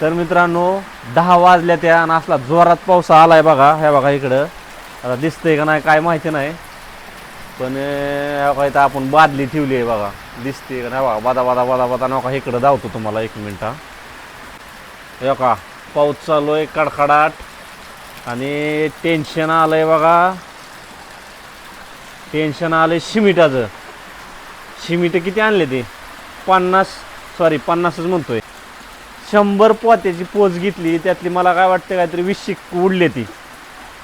तर मित्रांनो दहा वाजल्या त्या आणि असला जोरात पाऊस आलाय बघा हे बघा इकडं. आता दिसतंय का नाही काय माहिती नाही. पण बघा इथं आपण बादली ठेवली आहे बघा. दिसते का नाही बघा? बादा बादा बादा बादा नका इकडं धावतो तुम्हाला एक मिनटा. हे का पाऊस चालू आहे कडकडाट आणि टेन्शन आलंय बघा. टेन्शन आलंय शिमिटाचं. शिमिट किती आणले ते? पन्नास सॉरी पन्नासच म्हणतोय. शंभर पोत्याची पोच घेतली त्यातली मला काय वाटतं काहीतरी विशिक उडले ती.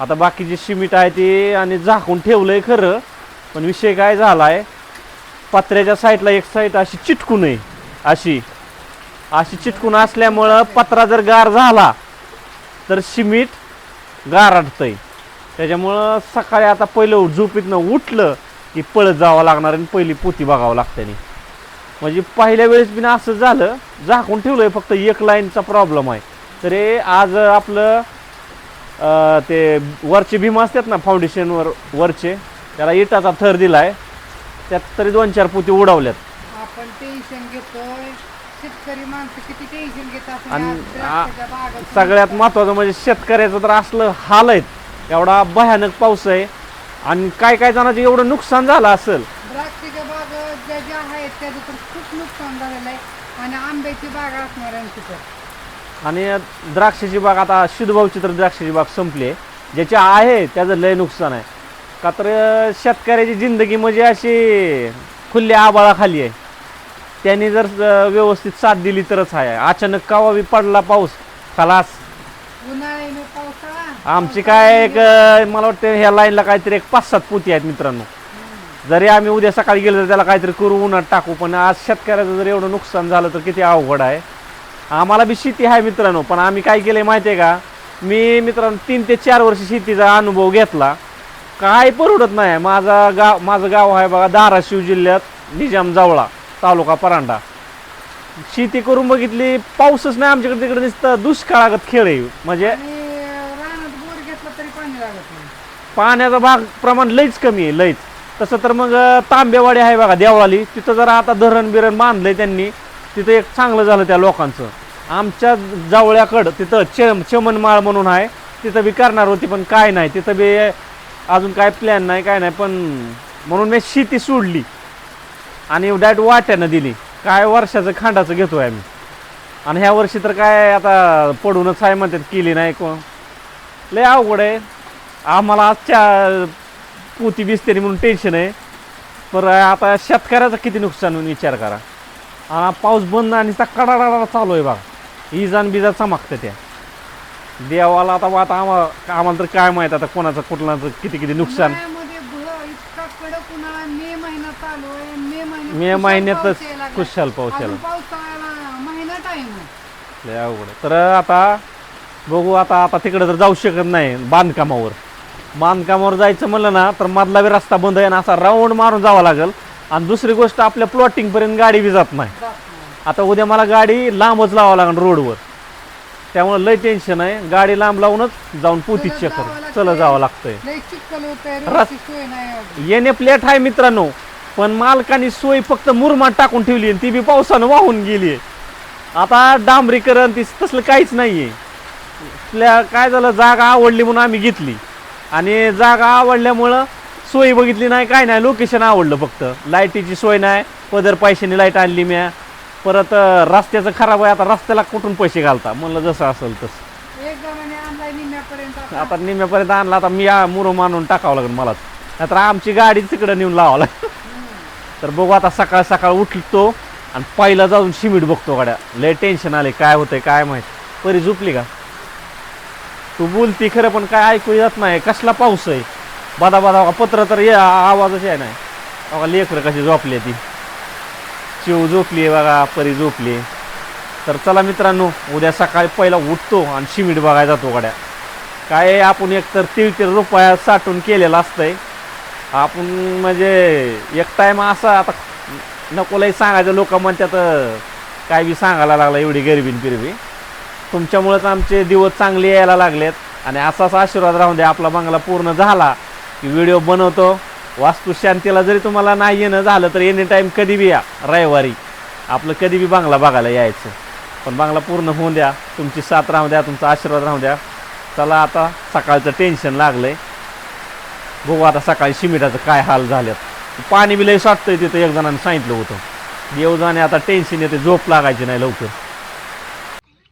आता बाकीची शिमिट आहे ती आणि झाकून ठेवलंय खरं पण विषय काय झालाय पत्र्याच्या साईडला एक साईड अशी चिटकून आहे अशी. अशी चिटकून असल्यामुळं पत्रा जर गार झाला तर शिमीट आहे त्याच्यामुळं सकाळी आता पहिलं झोपीतनं उठलं की पळत जावं लागणार आणि पहिली पोती बघावं लागते म्हणजे पहिल्या वेळेस बी ना असं झालं झाकून ठेवलंय फक्त एक लाईनचा प्रॉब्लेम आहे. तरी आज आपलं ते वरचे भीम असतात ना फाउंडेशनवर वरचे त्याला इटाचा थर दिलाय. त्यात तरी दोन चार पोती उडवल्यात. आपण टेन्शन घेतोय. शेतकरी माणसं किती टेन्शन घेत असतील आणि सगळ्यात महत्त्वाचं म्हणजे शेतकऱ्याचं तर असलं हाल आहेत. एवढा भयानक पाऊस आहे. आणि काय काय जणांचं एवढं नुकसान झालं असेल द्राक्षाच्या बाग ज्या ज्या आहेत त्याचं तर खूप नुकसान झालेलं आहे आणि आंब्याची बाग असणाऱ्यांची तर आणि द्राक्षाची बाग आता शुद्धभाऊची तर द्राक्षाची बाग संपली आहे. ज्याची आहे त्याचं लय नुकसान आहे. का तर शेतकऱ्याची जिंदगी म्हणजे अशी खुल्या आबाळाखाली आहे. त्यांनी जर अं, व्यवस्थित साथ दिली तरच आहे. अचानक कावा बी पडला पाऊस खलास. उन्हाळ्याने पावसाळा. आमची काय एक अं, मला वाटतं ह्या लाईनला काहीतरी एक पाच सात पोती आहेत मित्रांनो. जरी आम्ही उद्या सकाळी गेलो तर त्याला काहीतरी करू उन्हात टाकू पण आज शेतकऱ्याचं जर एवढं नुकसान झालं तर किती अवघड आहे. आम्हाला बी शेती आहे मित्रांनो पण आम्ही काय केलंय माहिती आहे का? मी मित्रांनो तीन ते चार वर्ष शेतीचा अनुभव घेतला. काय परवडत नाही. माझा गाव माझं गाव आहे बघा धाराशिव जिल्ह्यात निजाम जावळा तालुका परांडा. शेती करून बघितली पाऊसच नाही आमच्याकडे तिकडे नुसतं दुष्काळागत खेळ आहे. म्हणजे पाण्याचा भाग प्रमाण लईच कमी आहे लईच. तसं तर मग तांबेवाडी आहे बघा देवळाली. तिथं जरा आता धरण बिरण बांधलंय त्यांनी. तिथं एक चांगलं झालं त्या लोकांचं. आमच्या जावळ्याकडं तिथं चम चमनमाळ म्हणून आहे. तिथं बी करणार होती पण काय नाही. तिथं बी अजून काय प्लॅन नाही काय नाही पण म्हणून मी शेती सोडली. आणि डायट वाट्यानं दिली. काय वर्षाचं खांडाचं घेतोय आम्ही. आणि ह्या वर्षी तर काय आता पडूनच आहे म्हणतात केली नाही कोण. लय अवघड आहे. आम्हाला आजच्या पोती बिस्तेरी म्हणून टेन्शन आहे. पर आता शेतकऱ्याचं किती नुकसान होऊन विचार करा. आणि पाऊस बंद आणि कडाडा चालू आहे बघा. इजान बिजा चमकते त्या. देवाला आता आता आम्हाला आम्हाला तर काय माहीत आता कोणाचं कुठलाचं किती किती नुकसान. मे महिन्यातच. कुशाल पाऊस अवघड. तर आता बघू आता आता तिकडे तर जाऊ शकत नाही बांधकामावर. बांधकामावर जायचं म्हणलं ना तर मधला बी रस्ता बंद आहे ना असा राऊंड मारून जावं लागेल. आणि दुसरी गोष्ट आपल्या प्लॉटिंग पर्यंत गाडी बी जात नाही. आता उद्या मला गाडी लांबच लावावं लागेल रोडवर. त्यामुळे लय टेन्शन आहे. गाडी लांब लावूनच जाऊन पोतीच कर. चल जावं लागतंय. येणे प्लेट आहे मित्रांनो पण मालकाने सोय फक्त मुरमाड टाकून ठेवली ती बी पावसानं वाहून गेली आता डांबरीकरण ती तसलं काहीच नाहीये. आपल्या काय झालं जागा आवडली म्हणून आम्ही घेतली. आणि जागा आवडल्यामुळं सोय बघितली नाही काय नाही लोकेशन आवडलं फक्त. लाईटीची सोय नाही पदर पैशाने लाइट आणली म्या. परत रस्त्याचं खराब आहे आता रस्त्याला कुठून पैसे घालता? म्हणलं जसं असेल तसं. निम्म्यापर्यंत आता. निम्यापर्यंत आणला आता मी मुरम मानून टाकावं लागेल मलाच नाहीतर आमची गाडी तिकडे नेऊन लावावं लागेल. तर बघू आता सकाळ सकाळ उठतो आणि पहिला जाऊन शिमिट बघतो गाड्या. लय टेन्शन आले काय होतंय काय माहीत. परी झोपली का? तू बोलती खरं पण काय ऐकू येत नाही. कसला पाऊस आहे? बादा बादा पत्र तर ये आवाजच आहे नाही. बघा लेकरं कशी झोपली ती. चिव झोपली आहे बघा परी झोपली तर चला मित्रांनो उद्या सकाळी पहिला उठतो आणि शिमिट बघायला जातो गाड्या. काय आपण एक तर तीळ तीळ रुपया साठून केलेलं असतंय. आपण म्हणजे एक टाईम असा आता नकोलाही सांगायचं. लोक म्हणतात काय बी सांगायला लागला एवढी गरिबीन पिरबी तुमच्यामुळेच आमचे दिवस चांगले यायला लागलेत. आणि असाच आशीर्वाद राहून द्या आपला बंगला पूर्ण झाला. की व्हिडिओ बनवतो. वास्तुशांतीला जरी तुम्हाला नाही येणं झालं तर एनी टाईम कधी बी या रविवारी. आपलं कधी बी बंगला बघायला यायचं. पण बांगला पूर्ण होऊन द्या. तुमची साथ राहू द्या तुमचा आशीर्वाद राहू द्या. चला आता सकाळचं टेन्शन लागलंय. बघू आता सकाळी शिमिटाचं काय हाल झाल्यात पाणी बी लय साठतंय तिथं एक जणांनी सांगितलं होतं. येऊ जाणे आता टेन्शन येते झोप लागायची नाही लवकर.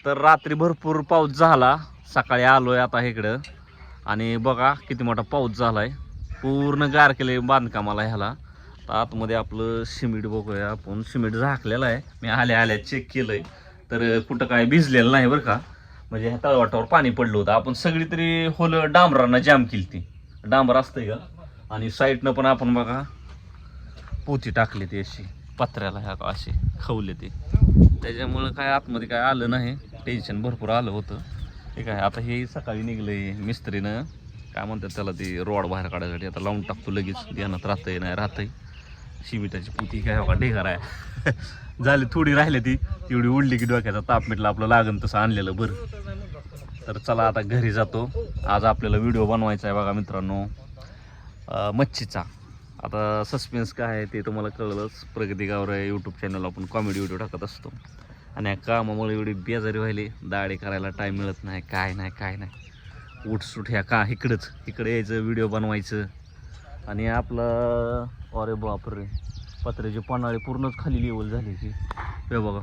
तर रात्री भरपूर पाऊस झाला. सकाळी आलोय आता इकडं. आणि बघा किती मोठा पाऊस झालाय. पूर्ण गार केले बांधकामाला ह्याला. तर आतमध्ये आपलं सिमेंट बघूया आपण. सिमेंट झाकलेलं आहे. मी आल्या आल्या चेक केलंय. तर कुठं काय भिजलेलं नाही बरं का. म्हणजे ह्या तळवाटावर पाणी पडलं होतं. आपण सगळी तरी होल डांबरांना जाम केली ती. डांबर असतंय का आणि साईडनं पण आपण बघा पोती टाकली ती अशी. पत्र्याला ह्या अशी खवले ते. त्याच्यामुळं काय आतमध्ये काय आलं नाही. टेन्शन भरपूर आलं होतं. ठीक आहे आता हे सकाळी निघलंय मिस्त्रीनं. काय म्हणतात त्याला ते रॉड बाहेर काढायसाठी. आता लावून टाकतो लगेच. ध्यानात राहतंय नाही राहतंय. शिमिटाची पुती काय बघा ढेगार आहे. झाली थोडी राहिली ती. तेवढी उडली की डोक्याचा ताप मिटला. आपलं लागन तसं आणलेलं बरं. तर चला आता घरी जातो. आज आपल्याला व्हिडिओ बनवायचा आहे बघा मित्रांनो. मच्छीचा. आता सस्पेन्स काय आहे ते तुम्हाला कळलंच. प्रगती गावर यूट्यूब चॅनल आपण कॉमेडी व्हिडिओ टाकत असतो. आणि या कामामुळे एवढी बेजारी व्हायली. दाढी करायला टाईम मिळत नाही. काय नाही काय नाही. उठसूट ह्या का इकडंच. इकडे यायचं व्हिडिओ बनवायचं. आणि आपलं अरे बापरे. पत्र्याची पन्हाळी पूर्णच खाली लेवल झाली की हे बघा.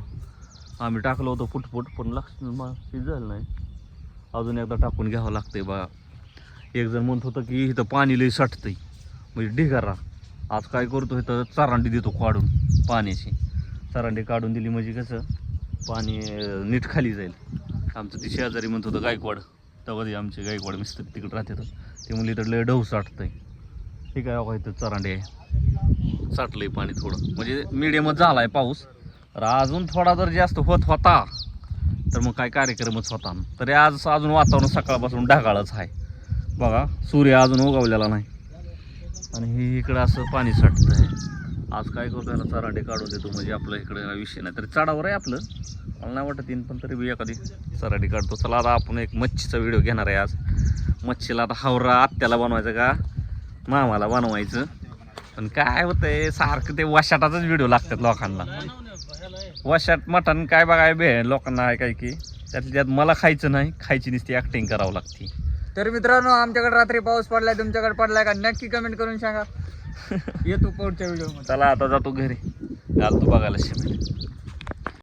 आम्ही टाकलं होतं फुटफुट पण लक्ष झालं नाही. अजून एकदा टाकून घ्यावं लागतंय बघा. एक जण म्हणत होतं की इथं पाणी लई साठतंय. म्हणजे ढिगारा आज काय करतो इथं चारांडी देतो काढून पाण्याची चारांडी काढून दिली म्हणजे कसं पाणी नीट खाली जाईल. आमचं ती शेजारी म्हणत होतं गायकवाड. तेव्हा ते आमचे गायकवाड मिस्त्री तिकडे राहते ते म्हणले इथं लय डव साठतं आहे ठीक आहे बघा इथं चरांडी आहे? साठलंय पाणी थोडं. म्हणजे मिडियमच झालाय पाऊस. तर अजून थोडा जर जास्त होत होता तर मग काय कार्यक्रमच होता. तरी आज अजून वातावरण सकाळपासून ढगाळच आहे. बघा सूर्य अजून उगवलेला नाही. आणि हे इकडं असं पाणी साठतं आहे आज काय करतो याला चराडे काढून देतो म्हणजे आपलं इकडे विषय नाही. तरी चढावर आहे आपलं. मला नाही वाटत येईन पण तरी बी एखादी चराडे काढतो. चला आता आपण एक मच्छीचा व्हिडिओ घेणार आहे आज. मच्छीला आता हावरा आत्याला बनवायचं का? मामाला बनवायचं. पण काय होतंय सारखं ते वशाटाचाच व्हिडिओ लागतात लोकांना. वशाट मटण काय बघाय बे लोकांना आहे काय की. त्यातल्या त्यात मला खायचं नाही खायची नुसती ॲक्टिंग करावं लागते. तर मित्रांनो आमच्याकडे रात्री पाऊस पडलाय तुमच्याकडे पडलाय का? नक्की कमेंट करून सांगा. येतो पुढच्या व्हिडिओ चला आता जातो घरी. घालतो बघायला शिमेंट